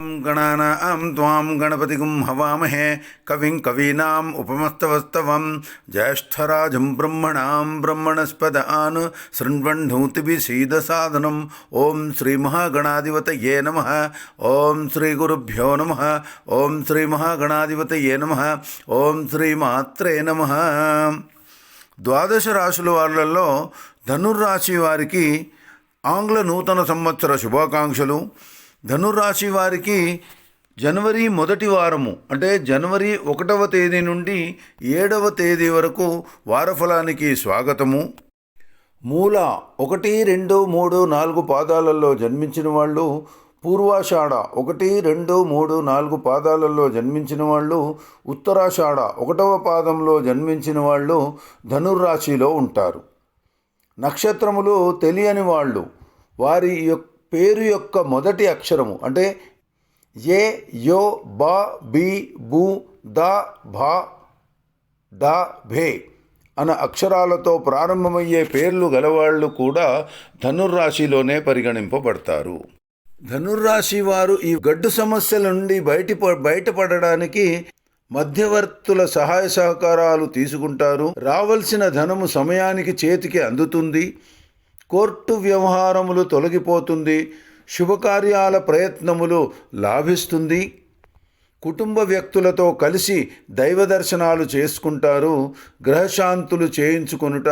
గణానాం త్వాం గణపతిగుం హవామహే కవిం కవీనాం ఉపమస్తవస్తవం జ్యేష్ఠరాజం బ్రహ్మణాం బ్రహ్మణస్పద ఆన్ శృణ్వణ్ణూతిభిసీదసాధనం ఓం శ్రీ మహాగణాధిపతయే నమ ఓం శ్రీ గురుభ్యో నమ ఓం శ్రీ మహాగణాధిపతయే నమ ఓం శ్రీ మాత్రే నమ ద్వాదశ రాశుల వాళ్ళల్లో ధనుర్రాశి వారికి ఆంగ్ల నూతన సంవత్సర శుభాకాంక్షలు. ధనురాశి వారికి జనవరి మొదటి వారము అంటే జనవరి ఒకటవ తేదీ నుండి ఏడవ తేదీ వరకు వారఫలానికి స్వాగతము. మూల ఒకటి రెండు మూడు నాలుగు పాదాలలో జన్మించిన వాళ్ళు పూర్వాషాఢ ఒకటి రెండు మూడు నాలుగు పాదాలలో జన్మించిన వాళ్ళు ఉత్తరాషాఢ ఒకటవ పాదంలో జన్మించిన వాళ్ళు ధనుర్రాశిలో ఉంటారు. నక్షత్రములు తెలియని వాళ్ళు వారి యొక్క పేరు యొక్క మొదటి అక్షరము అంటే ఏ యో బా బి బు ద భా డా భే అన్న అక్షరాలతో ప్రారంభమయ్యే పేర్లు గలవాళ్ళు కూడా ధనుర్రాశిలోనే పరిగణింపబడతారు. ధనుర్రాశి వారు ఈ గడ్డు సమస్యల నుండి బయట బయటపడడానికి మధ్యవర్తుల సహాయ సహకారాలు తీసుకుంటారు. రావలసిన ధనము సమయానికి చేతికి అందుతుంది. కోర్టు వ్యవహారములు తొలగిపోతుంది శుభకార్యాల ప్రయత్నములు లాభిస్తుంది. కుటుంబ వ్యక్తులతో కలిసి దైవ దర్శనాలు చేసుకుంటారు గ్రహశాంతులు చేయించుకొనుట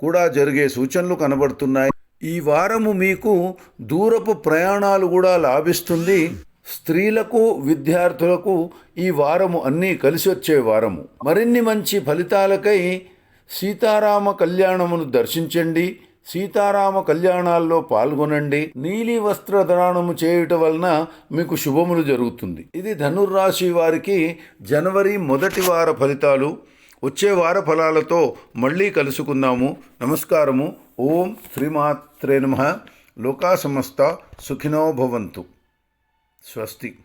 కూడా జరిగే సూచనలు కనబడుతున్నాయి. ఈ వారము మీకు దూరపు ప్రయాణాలు కూడా లాభిస్తుంది. స్త్రీలకు విద్యార్థులకు ఈ వారము అన్నీ కలిసి వచ్చే వారము. మరిన్ని మంచి ఫలితాలకై సీతారామ కళ్యాణమును దర్శించండి. సీతారామ కళ్యాణాల్లో పాల్గొనండి. నీలి వస్త్రదానము చేయుట వలన మీకు శుభములు జరుగుతుంది. ఇది ధనుర్రాశి వారికి జనవరి మొదటి వార ఫలితాలు. వచ్చే వార ఫలాలతో మళ్ళీ కలుసుకుందాము. నమస్కారము. ఓం శ్రీమాత్రే నమ. లోకా సమస్త సుఖినో భవంతు. స్వస్తి.